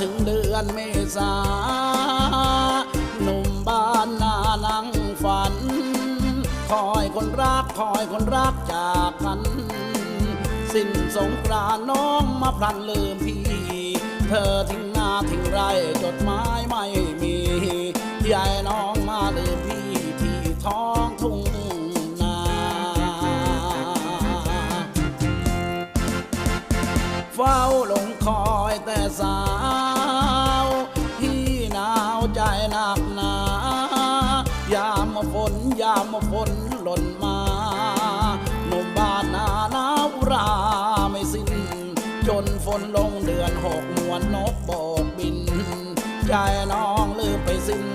ถึงเดือนเมษาหนุ่มบ้านนานั่งฝัน คอยคนรักคอยคนรักจากกัน สิ้นสงกรานน้องมาพลันลืมพี่ เธอทิ้งนาทิ้งไรจดหมายไม่มียายน้องมาลืมพี่ที่ท้องทุ่งนาเฝ้าลงคอยแต่สา ใจหนักหนายามมาฝนยามมาฝนหล่นมาหนุ่มบ้านนาหนาวราไม่สิ้น จนฝนลงเดือนหกมวนนกโบกบิน ใจน้องลืมไปสิ้น